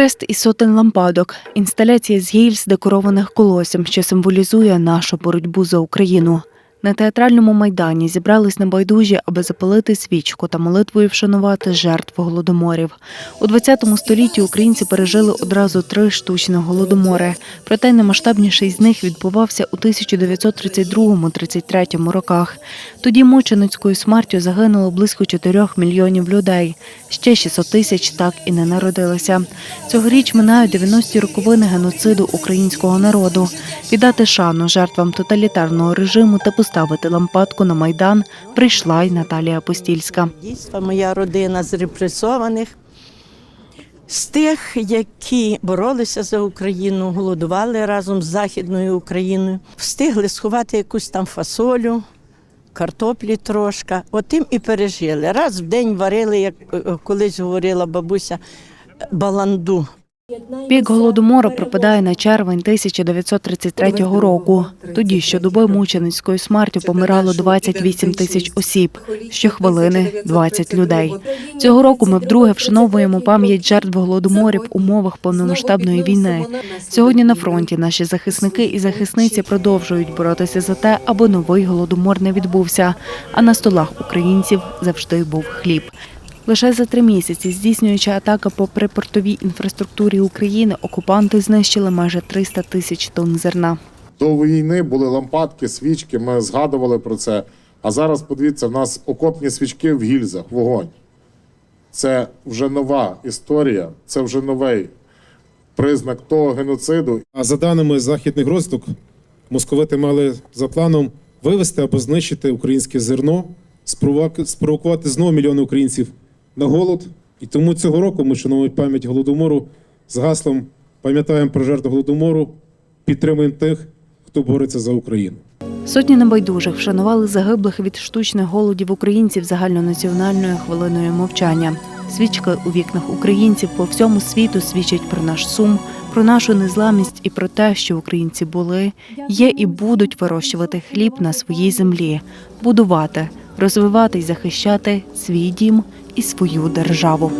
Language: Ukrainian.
Хрест із сотень лампадок, інсталяція з гільз, декорованих колоссям, що символізує нашу боротьбу за Україну. На театральному майдані зібрались небайдужі, аби запалити свічку та молитвою вшанувати жертв голодоморів. У ХХ столітті українці пережили одразу три штучні голодомори. Проте наймасштабніший з них відбувався у 1932-33 роках. Тоді мученицькою смертю загинуло близько 4 мільйонів людей. Ще 600 тисяч так і не народилися. Цьогоріч минають 90-ті роковини геноциду українського народу. Віддати шану жертвам тоталітарного режиму та поставити лампадку на майдан прийшла й Наталія Постільська. Дійства моя родина з репресованих, з тих, які боролися за Україну, голодували разом з Західною Україною, встигли сховати якусь там фасолю, картоплі трошка. Отим і пережили. Раз в день варили, як е, колись говорила бабуся, баланду. Пік голодомору припадає на червень 1933 року. Тоді щодоби мученицькою смертю помирало 28 тисяч осіб, щохвилини 20 людей. Цього року ми вдруге вшановуємо пам'ять жертв голодоморів в умовах повномасштабної війни. Сьогодні на фронті наші захисники і захисниці продовжують боротися за те, аби новий голодомор не відбувся. А на столах українців завжди був хліб. Лише за три місяці, здійснюючи атаки по припортовій інфраструктурі України, окупанти знищили майже 300 тисяч тонн зерна. До війни були лампадки, свічки, ми згадували про це. А зараз подивіться, в нас окопні свічки в гільзах, вогонь. Це вже нова історія, це вже новий признак того геноциду. А за даними західних розвиток, московити мали за планом вивести або знищити українське зерно, спровоку- спровокувати знову мільйони українців на голод. І тому цього року ми шануємо пам'ять голодомору з гаслом пам'ятаємо про жертв голодомору, підтримуємо тих, хто бореться за Україну. Сотні небайдужих вшанували загиблих від штучних голодів українців загальнонаціональною хвилиною мовчання. Свічки у вікнах українців по всьому світу свідчать про наш сум, про нашу незламність і про те, що українці були, є і будуть вирощувати хліб на своїй землі, будувати, розвивати й захищати свій дім і свою державу.